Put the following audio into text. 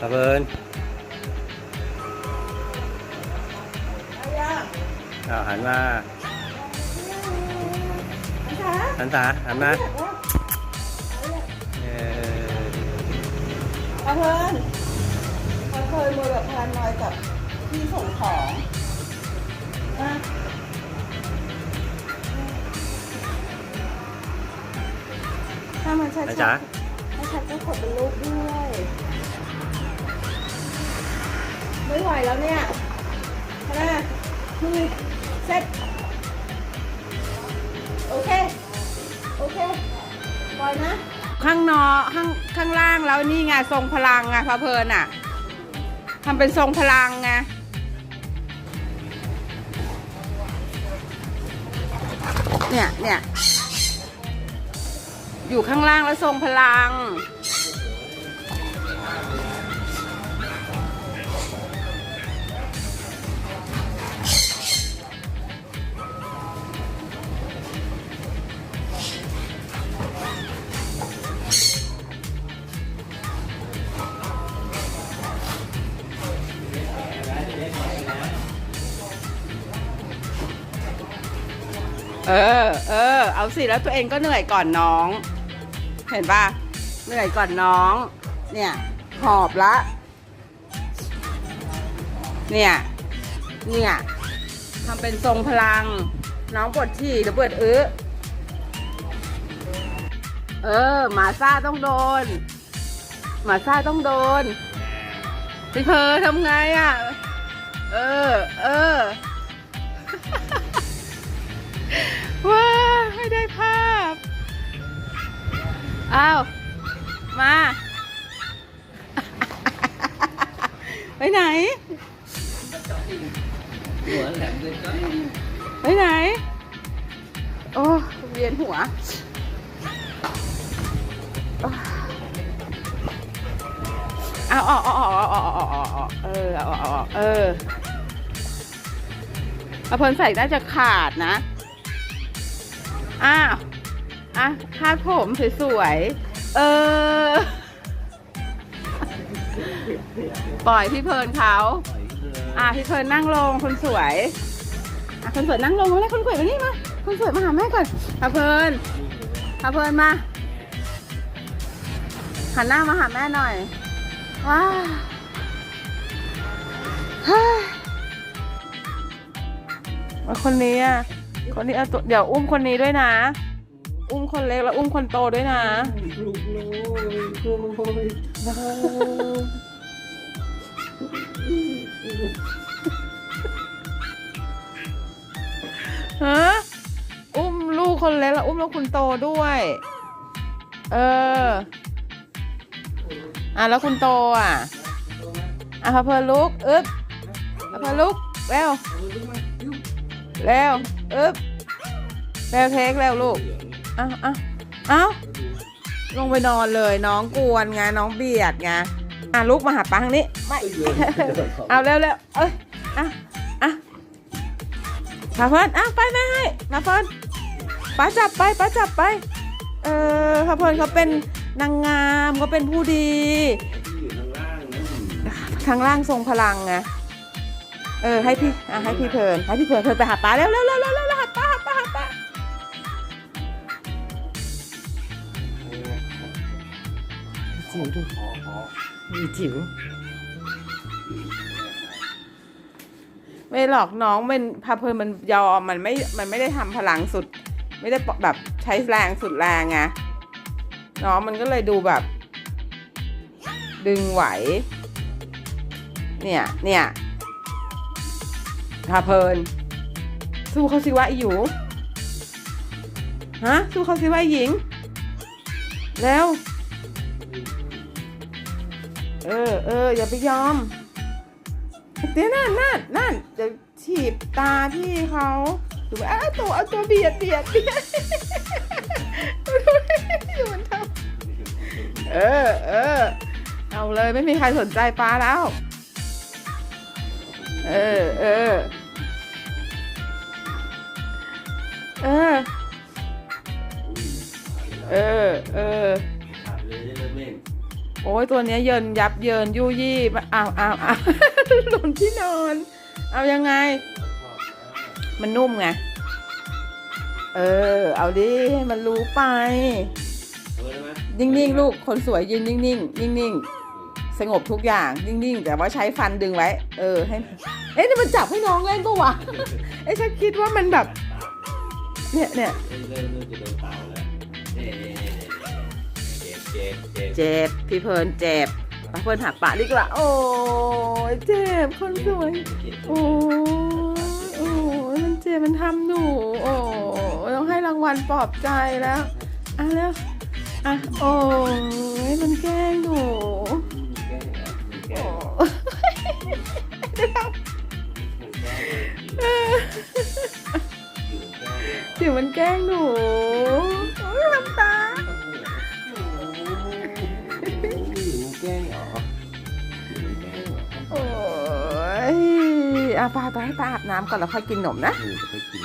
ตะเบินเอายังเอาหันมานะคะหันตาหันมาเออเอาเพิ่นเขาเคยมือแบบพลานน้อยกับที่ส่งของนะถ้ามันชัดนะๆจ๊ะให้ชัดก็กดเป็นรูปด้วย ไม่ไหวแล้วเนี่ยนะมือเซ็ตโอเค โอเค ปล่อยนะ ข้างนอข้างข้างล่างแล้วนี่ไงทรงพลังไงพระเพลินอะทำเป็นทรงพลังไงเนี่ยเนี่ยอยู่ข้างล่างแล้วทรงพลัง เออ เออ เอาสิแล้วตัวเองก็เหนื่อยก่อนน้อง เห็นป่ะ เหนื่อยก่อนน้อง เนี่ย หอบละ เนี่ย เนี่ยทำเป็นทรงพลัง น้องปวดฉี่หรือปวดอื้อเออ หมาซ่าต้องโดน หมาซ่าต้องโดนพี่เพอทำไงอะ เออ เออ ว้าให้ได้ภาพ อ้าว มา ไปไหน หัวแหลมเลยก็ไปไหน โอ้เวียนหัวเอาออกออกออกออกออกออกออกเออเอาออกออกเออเอาเพลใส่น่าจะขาดนะ อ้าวอะคาดผมสวยๆ เออ ปล่อยพี่เพลินเขาอะพี่เพลินนั่งลงคนสวยอะคนสวยนั่งลงมาเลยคนสวยมานี่มาคนสวยมาหาแม่ก่อนพาเพลินพาเพลินมาหันหน้ามาหาแม่หน่อยว้าฮ่าคนนี้อะ คนนี้เอาตัวเดี๋ยวอุ้มคนนี้ด้วยนะ อุ้มคนเล็กแล้วอุ้มคนโตด้วยนะ ลูกน้อยโอ้ยฮะอุ้มลูกคนเล็กแล้วอุ้มลูกคนโตด้วย เออ อะแล้วคุณโตอะ อะพาเพลลุก อึ๊บพาเพลลุกเร็วเร็ว อึ๊บเร็วเทคเร็วลูกเอ้าเอ้าเอ้าลงไปนอนเลยน้องกวนไงน้องเบียดไงอะลุกมาหาปังนี้ไม่เอาเร็วเร็วเอ้ยอะอะมาเฟิร์นอะไปแม่ให้มาเฟิร์นป้าจับไปป้าจับไป เออพาเพลินเขาเป็นนางงามเขาเป็นผู้ดีทางล่างทรงพลังไง เออให้พี่อะให้พี่เพลินให้พี่เพลินเพลินไปหาป้าเร็วเร็วเร็วเร็วเร็วหาป้าหาป้าหาป้าจิ๋วดูพอพอมีจิ๋วไม่หรอกน้องมันพาเพลินมันยอมมันไม่มันไม่ได้ทำพลังสุด ไม่ได้แบบใช้แรงสุดแรงไงน้องมันก็เลยดูแบบ ดึงไหว เนี่ยเนี่ย พาเพลิน สู้เขาสิวะไอหยูฮะสู้เขาสิวะหญิง แล้ว เออเอออย่าไปยอมเดี๋ยวนั่นนั่นนั่นเดี๋ยวฉีบตาพี่เขาดูไหมเอาตัวเอาตัวเบียดเบียดเบียดดูดูมันทำเออเออเอาเลยไม่มีใครสนใจป้าแล้ว เออเออ เออ เออ เออ ขาดเลยเล่นเล่นโอ้ยตัวเนี้ยเยินยับเยินยุยี่อ้าวอ้าวอ้าว หล่นที่นอน เอายังไง มันนุ่มไง เออ เอาดิ ให้มันรู้ไป เอาได้ไหมนิ่งๆ ลูก คนสวยยืนนิ่งๆ นิ่งๆ สงบทุกอย่าง นิ่งๆ แต่ว่าใช้ฟันดึงไว้ เออ ให้ เอ๊ะนี่มันจับให้น้องเล่นปะวะ เอ๊ะฉันคิดว่ามันแบบ เนี่ยเนี่ยเริ่มเริ่มจะโดนเต่าแล้วเจ็บเจ็บเจ็บเจ็บพี่เพลิร์นเจ็บป้าเพลิร์นหักปากดีกว่า โอ้ยเจ็บคนสวยโอ้ยโอ้ยมันเจ็บมันทำหนูโอ้ยต้องให้รางวัลปลอบใจแล้วอะแล้วอะโอ้ยมันแกล้งหนู อโอ้ยอาปไปให้ป้าอาบน้ำก่อนแล้วค่อยกินนมนะ อืมจะไปกิน